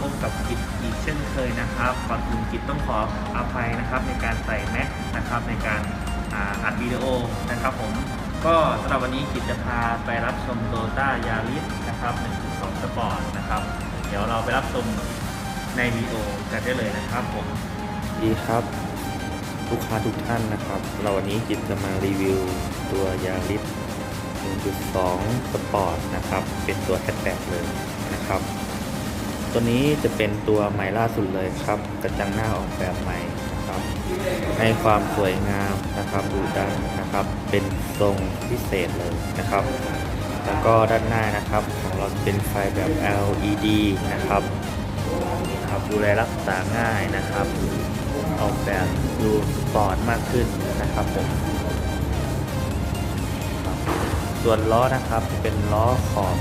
พบกับกิจอีกเช่นเคยนะครับก่อนอื่นกิจต้องขออภัยนะครับในการใส่แม็กนะครับในการอ,าอัดวิดีโอนะครับผมก็สำหรับวันนี้กิจจะพาไปรับชมโตต้ายาริสนะครับ 1.2 สปอร์ตนะครับ เดี๋ยวเราไปรับชมในวิดีโอกันได้เลยนะครับผมดีครับลูกค้าทุกท่านนะครับ เราวันนี้จิตจะมารีวิวตัวยาริส1.2 สปอร์ตนะครับ เป็นตัวแฮชแบ็กเลยนะครับ ตัวนี้จะเป็นตัวใหม่ล่าสุดเลยครับ กระจังหน้าออกแบบใหม่นะครับ ให้ความสวยงามนะครับดูดันนะครับ เป็นทรงพิเศษเลยนะครับ แล้วก็ด้านหน้านะครับ ของเราเป็นไฟแบบ LED นะครับนะครับดูแลรักษาง่ายนะครับ ออกแบบดูสปอร์ตมากขึ้นนะครับผมส่วนล้อนะครับจะเป็นล้อขอบ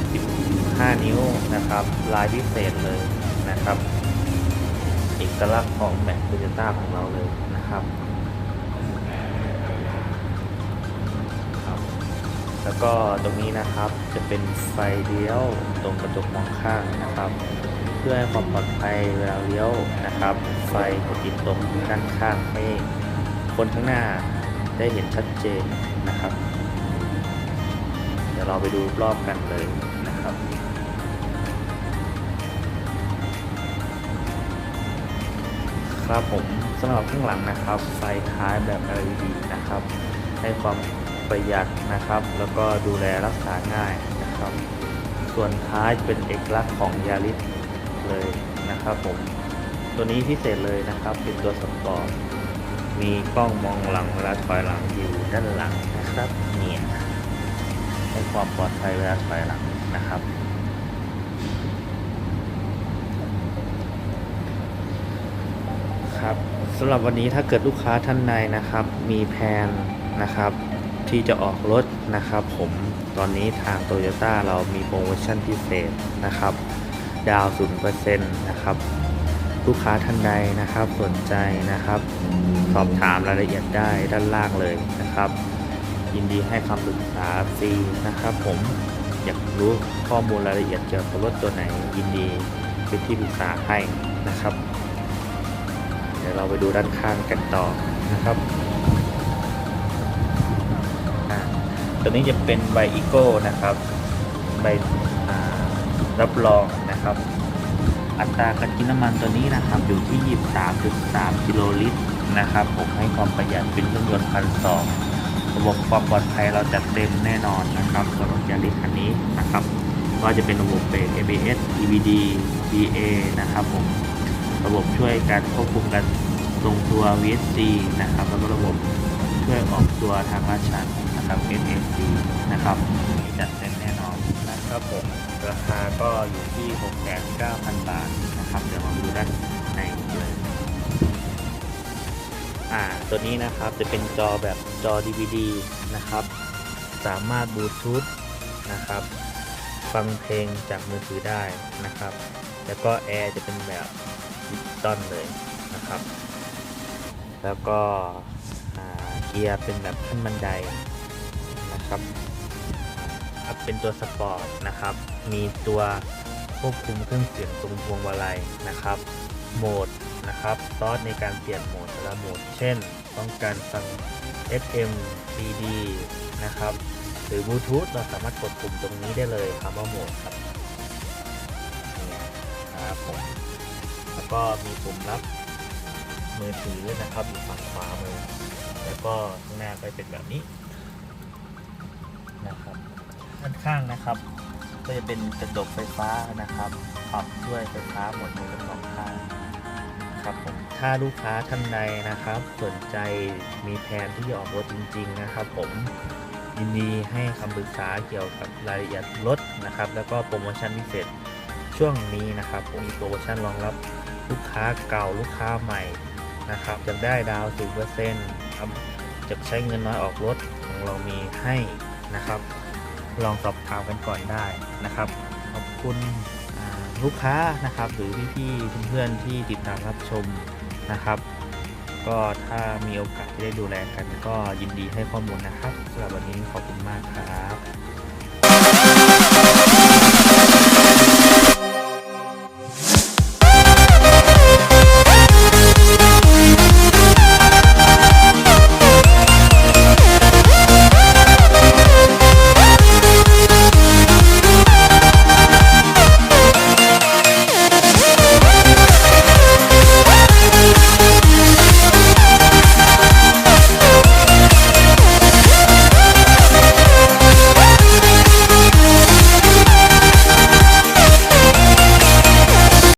15 นิ้วนะครับ ลายพิเศษเลยนะครับเอกลักษณ์ของแม็กโตโยต้าของเราเลยนะครับ แล้วก็ตรงนี้นะครับจะเป็นไฟเลี้ยวตรงกระจกมองข้างนะครับ เพื่อให้ความปลอดภัยเวลาเลี้ยวนะครับ ไฟจะติดตรงด้านข้างให้คนข้างหน้าได้เห็นชัดเจนนะครับ เดี๋ยวเราไปดูรอบกันเลย ครับ ครับผมสำหรับข้างหลังนะครับ ไฟท้ายแบบ LED นะครับ ให้ความประหยัดนะครับ แล้วก็ดูแลรักษาง่ายนะครับ ส่วนท้ายเป็นเอกลักษณ์ของยาริสเลยนะครับผมตัวนี้พิเศษเลยนะครับ เป็นตัวสปอร์ตมีกล้องมองหลังเวลาถอยหลังอยู่ด้านหลังนะครับเนี่ย ความปลอดภัยเวลาถอยหลังนะครับ ครับสำหรับวันนี้ถ้าเกิดลูกค้าท่านใดนะครับ มีแผนนะครับ ที่จะออกรถนะครับ ผมตอนนี้ทางโตโยต้าเรามีโปรโมชั่นพิเศษนะครับ ดาวศูนย์เปอร์เซ็นต์นะครับลูกค้าท่านใดนะครับสนใจนะครับ สอบถามรายละเอียดได้ด้านล่างเลยนะครับ ยินดีให้คำปรึกษาฟรีนะครับผมอยากรู้ข้อมูลรายละเอียดเกี่ยวกับรถตัวไหนยินดีเป็นที่ปรึกษาให้นะครับ เดี๋ยวเราไปดูด้านข้างกันต่อนะครับตัวนี้จะเป็นใบอีโก้นะครับใบรับรองนะครับ อัตราการกินน้ำมันตัวนี้นะครับอยู่ที่ 23.3 กิโลลิตรนะครับผมให้ความประหยัดเป็นเครื่องยนต์พันสอง ระบบความปลอดภัยเราจัดเต็มแน่นอนนะครับสำหรับยาริสคันนี้นะครับ ก็จะเป็นระบบเบรก ABS EBD BA นะครับผมระบบช่วยการควบคุมการทรงตัว VSC นะครับแล้วก็ระบบช่วยออกตัวทางลาดชันนะครับ NAC นะครับมีจัดเต็มแน่นอนนะครับผมราคาก็อยู่ที่ 69,000 บาทนะครับ เดี๋ยวมาดูด้านในเลย อ่าตัวนี้นะครับจะเป็นจอแบบจอ DVD นะครับ สามารถบลูทูธนะครับ ฟังเพลงจากมือถือได้นะครับ แล้วก็แอร์จะเป็นแบบดิจิตอลเลยนะครับ แล้วก็เกียร์เป็นแบบขั้นบันไดนะครับครับเป็นตัวสปอร์ตนะครับ มีตัวควบคุมเครื่องเสียงตรงพวงมาลัยนะครับ โหมดนะครับซอสในการเปลี่ยนโหมดแต่ละโหมด เช่น ต้องการฟัง FM CD นะครับ หรือบลูทูธเราสามารถกดปุ่มตรงนี้ได้เลยคำว่าโหมดครับนี่ยครับผมแล้วก็มีปุ่มรับมือถือนะครับอยู่ฝั่งขวามือ แล้วก็ข้างหน้าก็เป็นแบบนี้นะครับด้านข้างนะครับ ก็จะเป็นกระจกไฟฟ้านะครับปรับด้วยไฟฟ้าหมดเลยทั้งสองข้าง ครับผมถ้าลูกค้าท่านใดนะครับ สนใจมีแผนที่จะออกรถจริง ๆ นะครับ ผมยินดีให้คำปรึกษาเกี่ยวกับรายละเอียดรถนะครับ แล้วก็โปรโมชั่นพิเศษช่วงนี้นะครับ ผมมีโปรโมชั่นรองรับลูกค้าเก่าลูกค้าใหม่นะครับจะได้ดาวสิบเปอร์เซ็นต์ครับจะใช้เงินน้อยออกรถของเรามีให้นะครับ ลองสอบถามกันก่อนได้นะครับ ขอบคุณ ลูกค้านะครับ หรือพี่ๆเพื่อนๆที่ติดตามรับชมนะครับ ก็ถ้ามีโอกาสที่ได้ดูแลกันก็ยินดีให้ข้อมูลนะครับสำหรับวันนี้ขอบคุณมากครับ